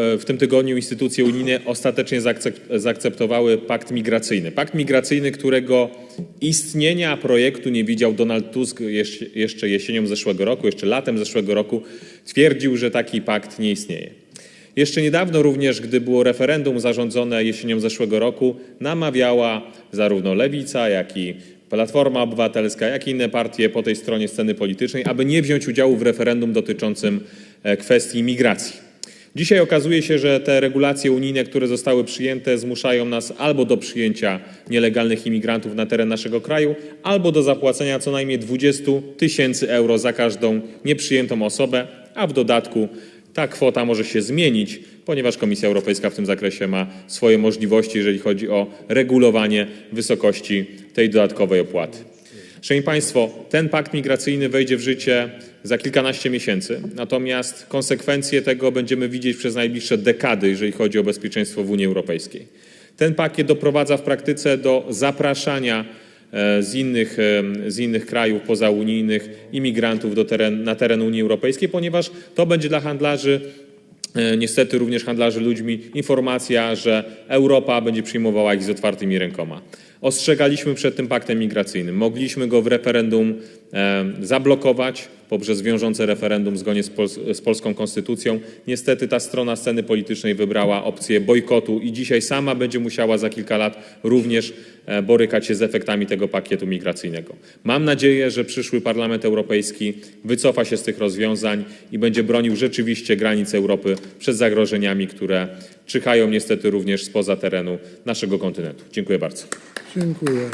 W tym tygodniu instytucje unijne ostatecznie zaakcep- zaakceptowały pakt migracyjny. Pakt migracyjny, którego istnienia projektu nie widział Donald Tusk jeszcze- jeszcze jesienią zeszłego roku, jeszcze latem zeszłego roku. Twierdził, że taki pakt nie istnieje. Jeszcze niedawno również, gdy było referendum zarządzone jesienią zeszłego roku, namawiała zarówno Lewica, jak i Platforma Obywatelska, jak i inne partie po tej stronie sceny politycznej, aby nie wziąć udziału w referendum dotyczącym e, kwestii migracji. Dzisiaj okazuje się, że te regulacje unijne, które zostały przyjęte, zmuszają nas albo do przyjęcia nielegalnych imigrantów na teren naszego kraju, albo do zapłacenia co najmniej 20 tysięcy euro za każdą nieprzyjętą osobę, a w dodatku ta kwota może się zmienić, ponieważ Komisja Europejska w tym zakresie ma swoje możliwości, jeżeli chodzi o regulowanie wysokości tej dodatkowej opłaty. Szanowni Państwo, ten pakt migracyjny wejdzie w życie za kilkanaście miesięcy, natomiast konsekwencje tego będziemy widzieć przez najbliższe dekady, jeżeli chodzi o bezpieczeństwo w Unii Europejskiej. Ten pakiet doprowadza w praktyce do zapraszania e, z innych, e, z innych krajów pozaunijnych imigrantów do teren, na teren Unii Europejskiej, ponieważ to będzie dla handlarzy niestety również handlarzy ludźmi informacja, że Europa będzie przyjmowała ich z otwartymi rękoma. Ostrzegaliśmy przed tym paktem migracyjnym. Mogliśmy go w referendum e, zablokować poprzez wiążące referendum zgodnie z, Pols- z polską konstytucją. Niestety ta strona sceny politycznej wybrała opcję bojkotu i dzisiaj sama będzie musiała za kilka lat również e, borykać się z efektami tego pakietu migracyjnego. Mam nadzieję, że przyszły Parlament Europejski wycofa się z tych rozwiązań i będzie bronił rzeczywiście granic Europy przed zagrożeniami, które czyhają niestety również spoza terenu naszego kontynentu. Dziękuję bardzo. Dziękuję.